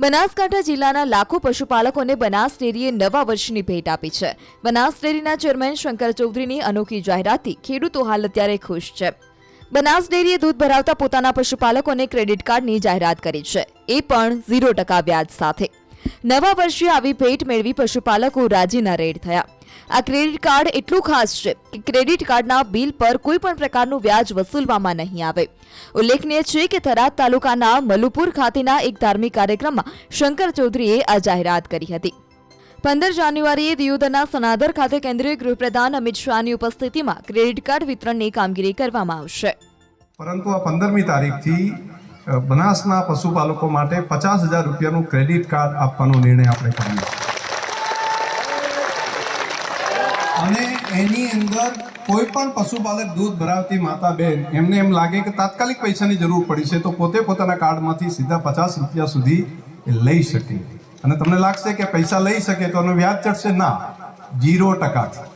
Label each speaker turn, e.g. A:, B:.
A: બનાસકાંઠા જિલ્લાના લાખો પશુપાલકોને બનાસ ડેરીએ નવા વર્ષની ભેટ આપી છે. બનાસ ડેરીના ચેરમેન શંકર ચૌધરીની અનોખી જાહેરાતથી ખેડૂતો હાલ અત્યારે ખુશ છે. બનાસ ડેરીએ દૂધ ભરાવતા પોતાના પશુપાલકોને ક્રેડિટ કાર્ડની જાહેરાત કરી છે. એ પણ ઝીરો ટકા વ્યાજ સાથે. નવા વર્ષે આવી ભેટ મેળવી પશુપાલકો રાજીના રેડ થયા. આ ક્રેડિટ કાર્ડ એટલું ખાસ છે કે ક્રેડિટ કાર્ડના બિલ પર કોઈ પણ પ્રકારનું વ્યાજ વસૂલવામાં નહીં આવે. ઉલ્લેખનીય છે કે થરાદ તાલુકાના મલુપુર ખાતેના એક ધાર્મિક કાર્યક્રમમાં શંકર ચૌધરીએ આ જાહેરાત કરી હતી. પંદર જાન્યુઆરીએ દિયોદરના સનાદર ખાતે કેન્દ્રીય ગૃહપ્રધાન અમિત શાહની ઉપસ્થિતિમાં ક્રેડિટ કાર્ડ વિતરણની કામગીરી કરવામાં આવશે.
B: પરંતુ આ પંદરમી તારીખથી બનાસના પશુપાલકો માટે પચાસ હજાર રૂપિયાનું ક્રેડિટ કાર્ડ આપવાનો નિર્ણય આપણે કર્યો. અને એની અંદર કોઈ પણ પશુપાલક દૂધ ભરાવતી માતા બેન, એમને એમ લાગે કે તાત્કાલિક પૈસાની જરૂર પડી છે, તો પોતે પોતાના કાર્ડમાંથી સીધા પચાસ રૂપિયા સુધી એ લઈ શકે. અને તમને લાગશે કે પૈસા લઈ શકે, તો એનું વ્યાજ ચડશે ના, જીરો ટકાથી.